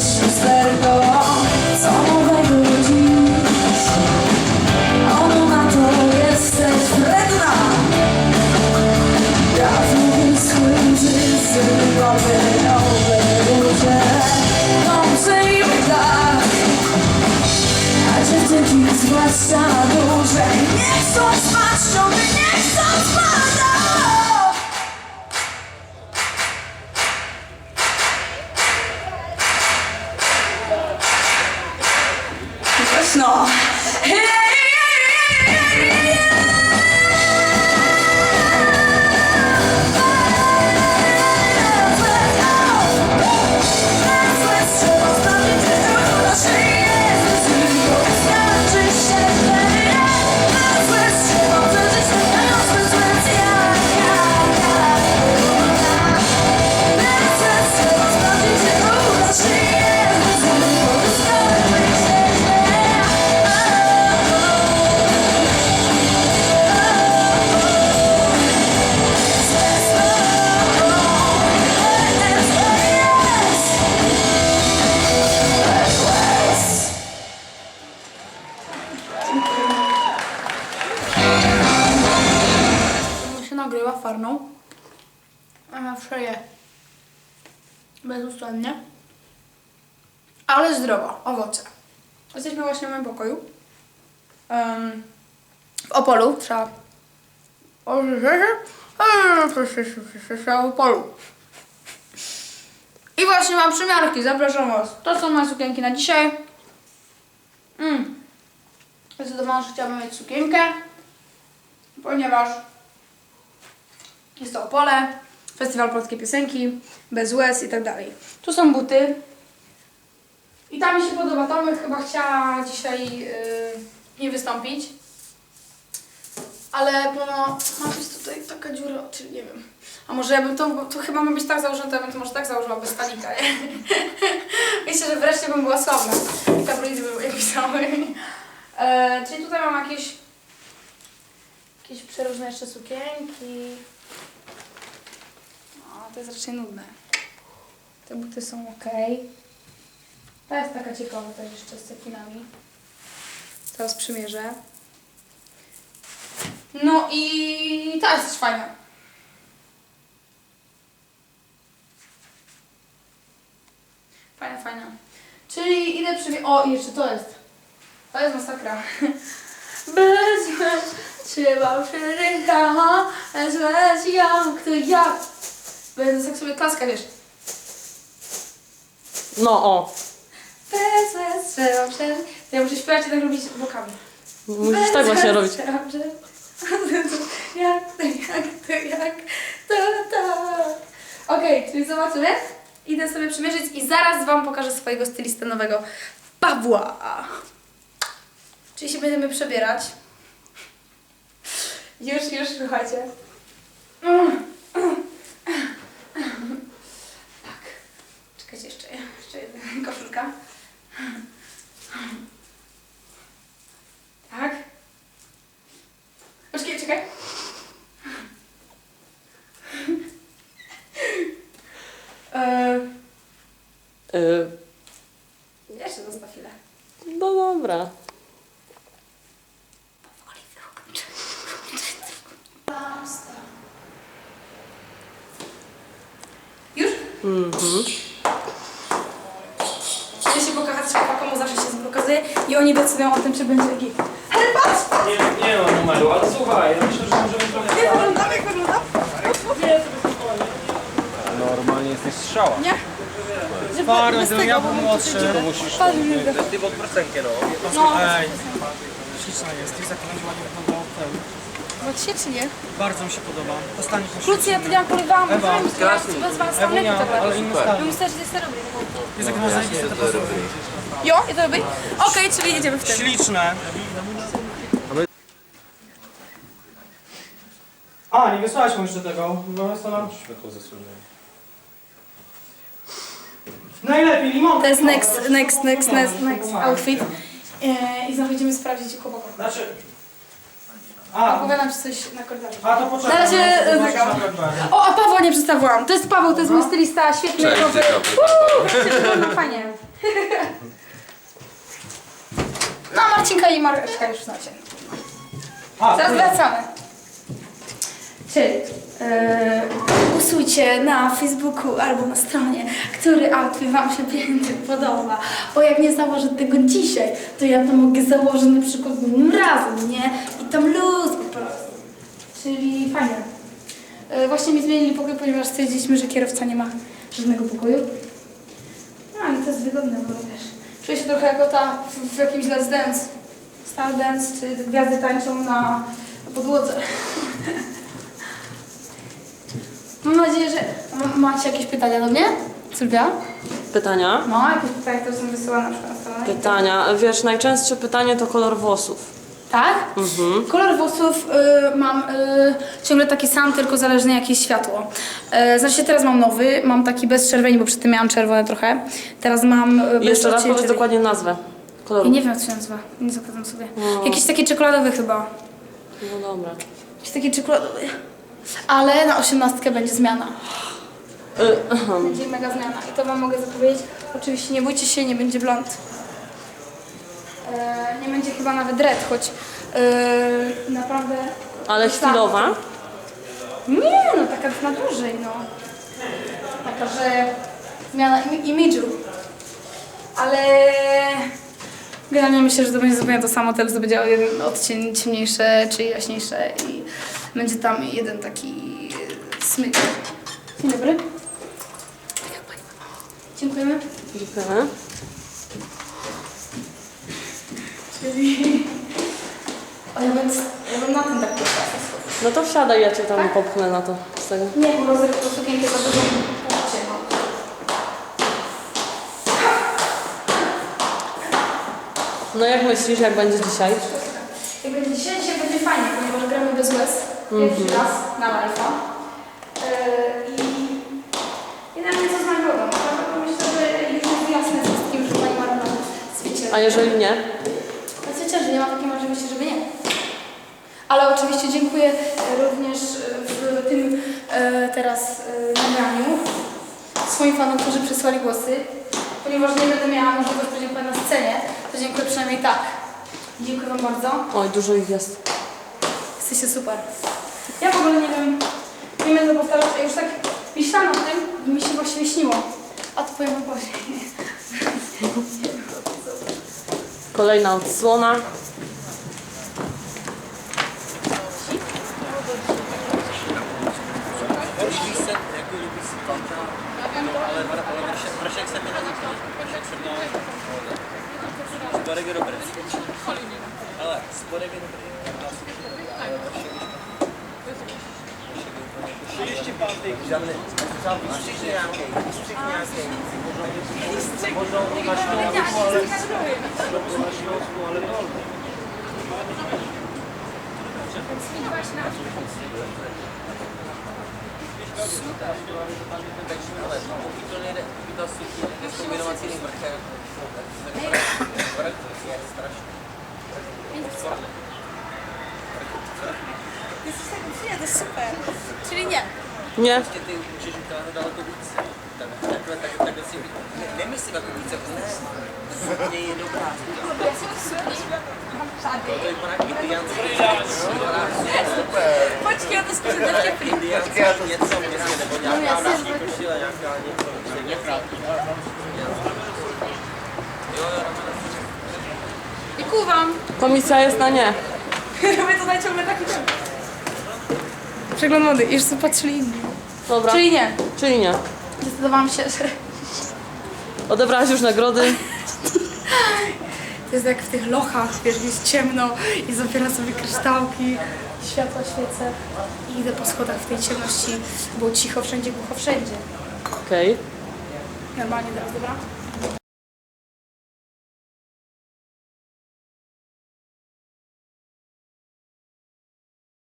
coś No. Nagrywa farną. A wszeje bezustannie. Ale zdrowo, owoce. Jesteśmy właśnie w moim pokoju. Em, w Opolu trzeba... W Opolu. I właśnie mam przymiarki, zapraszam was. To są moje sukienki na dzisiaj. Mm. Zdecydowanie, że chciałabym mieć sukienkę, ponieważ jest to Opole, Festiwal Polskiej Piosenki, bez łez i tak dalej. Tu są buty. I ta mi się podoba. Tomek chyba chciała dzisiaj yy, nie wystąpić. Ale no, ma być tutaj taka dziura, czyli nie wiem. A może ja bym to, to chyba ma być tak założone, to ja bym to może tak założyła bez stanika. nie? Myślę, że wreszcie bym była sławna. I tabloidy by je pisały. E, czyli tutaj mam jakieś jakieś przeróżne jeszcze sukienki. To jest raczej nudne. Te buty są ok. Ta jest taka ciekawa też jeszcze z cekinami. Teraz przymierzę. No i ta jest też fajna. Fajna, fajna. Czyli idę przymierzyć. O, jeszcze to jest. To jest masakra. Bez trzeba przeżyć, bez jak to jak. Będę tak sobie klaska, wiesz. No o, Bez łez trzeba przeżyć. Ja muszę śpiewać i tak robić bokami. musisz tak właśnie robić. Trzeba przeżyć. Jak to, jak to, jak to, tak. Okej, czyli zobaczymy. Idę sobie przymierzyć i zaraz Wam pokażę swojego stylista nowego, Pawła. Czyli się będziemy przebierać. Już, już, słuchajcie. Tak. Czekajcie jeszcze, jeszcze jedna koszulka. Tak. Poczekaj, czekaj. Eee, Y, jeszcze to za chwilę. no dobra. Powoli wyłączę. Już? Mhm. Idę się pokazać chłopakom, zawsze się pokazuje i oni decydują o tym, czy będzie git. Ale patrz! Nie, nie ma numeru, ale słuchaj, ja myślę, że możemy trochę... Jak wyglądam, jak wyglądam? Normalnie jesteś strzała. Nie? Parę, gdybym ja bo był bym młodszy, to musisz... Patrz, Julka. Ty pod procenkiem, no. No, Ej, śliczna jest, jak będzie ładnie wyglądała w pełni. No się czy nie? Bardzo mi się podoba. Ostatni Krócej, ja to nie bo Ewa, wiem, ja bez was tam lepiej Ewunia, tak ale inny stary. Bym też nie robię. Jest jak masz zajebiste te pazury. Jo, i to robię? Okej, czyli jedziemy w tym. Śliczne. A, nie wysłałeś mu jeszcze tego. To. Światło zasłonię. Najlepiej, limon. To jest next, next, next, next, next outfit. E, I znowu idziemy sprawdzić chłopaków. Znaczy, A, Opowiadam ci coś na korytarzu. a to poczekaj. Na razie, no, e, zobaczysz czekam. na Blackberry. O, a Pawła nie przedstawiłam. To jest Paweł, to jest mój stylista, świetny. Cześć, dzień dobry. Uuu, wygląda fajnie. No, Marcinka i Mareczka już znacie. A, Zaraz wracamy. Czyli e, głosujcie na Facebooku albo na stronie, który outfit Wam się pięknie podoba. Bo jak nie założę tego dzisiaj, to ja to mogę założyć na przykład innym razem, nie? Tam luz po prostu. Czyli fajnie. E, właśnie mi zmienili pokój, ponieważ stwierdziliśmy, że kierowca nie ma żadnego pokoju. No i to jest wygodne, bo wiesz, czuję się trochę jako ta w, w jakimś Let's Dance. Star Dance, czy te gwiazdy tańczą na podłodze. Mam nadzieję, że... Ma, macie jakieś pytania do mnie? Sylwia? Pytania? No, jakieś pytania, które są wysyłane na przykład na stronę. Pytania. Wiesz, najczęstsze pytanie to kolor włosów. Tak? Kolor włosów y, mam y, ciągle taki sam, tylko zależnie jakie jest światło. Y, znaczy teraz mam nowy, mam taki bez czerwieni, bo przy tym miałam czerwone trochę. Teraz mam y, bez jeszcze raz odcieni powiedz czerwieni. dokładnie nazwę koloru. I nie wiem, jak to się nazywa. Nie zakładam sobie. No. Jakiś taki czekoladowy chyba. No dobra. Jakiś taki czekoladowy. Ale na osiemnastkę będzie zmiana. Y. Będzie mega zmiana. I to wam mogę zapowiedzieć. Oczywiście nie bójcie się, nie będzie blond. E, nie będzie chyba nawet red, choć e, naprawdę... Ale chwilowa. Nie, no taka na dłużej, no. Taka, że zmiana im- imidżu. Ale generalnie myślę, że to będzie zupełnie to samo, tylko to będzie jeden odcień ciemniejsze czy jaśniejsze i będzie tam jeden taki smyk. Dzień dobry. Dziękujemy. Dziękujemy. Czyli... O, ja bym, ja bym na tym tak poszła. No to wsiadaj, ja cię tam popchnę na to. Z tego. Nie, po prostu po sukienkę za dużą punkcie, no. No jak myślisz, jak będzie dzisiaj? Jak będzie dzisiaj, dzisiaj będzie fajnie, ponieważ gramy bez łez. Pierwszy raz na live'a. Yy, I generalnie co z nagrodą? Nagrodą myślę, że już jest jasne wszystkim, że Pani zwycięży. A jeżeli nie? No zwycięży, nie ma takiej możliwości, żeby nie. Ale oczywiście dziękuję również e, w tym e, teraz e, nagraniu swoim fanom, którzy przysłali głosy. Ponieważ nie będę miała możliwości podziękować na scenie, to dziękuję przynajmniej tak. Dziękuję Wam bardzo. Oj, dużo ich jest. Jesteście super. Ja w ogóle nie wiem, nie będę powtarzać, ja już tak myślałam o tym i mi się właściwie śniło. A to powiem później. Kolejna odsłona. Sporego Roberta. Ale sporego pan tej grzany. Przyjście jakiej? Przyjście jakiej? Porządnie na Śląsku, ale... Na Śląsku, ale wolno. Nie, to jest super. Czyli nie. Nie? Kiedy musisz mi to daleko ulicy. Tak, tak, tak, tak, ulicę, nie, nie jedną pracę. To jest pana Indiancy. Počkej, ja to kościele, jak ja nie chcę, nie prawda. I kuwam. Komisja jest na nie. Robię tutaj ciągle taki. Przegląd mody. Już sobie patrzyli. Dobra. Czyli nie. Czyli nie. Zdecydowałam się, że Odebrałaś już nagrody. to jest jak w tych lochach, wiesz, jest ciemno i zabieram sobie kryształki, światła świecę i idę po schodach w tej ciemności. Było cicho wszędzie, głucho wszędzie. Okej. Normalnie teraz, dobra?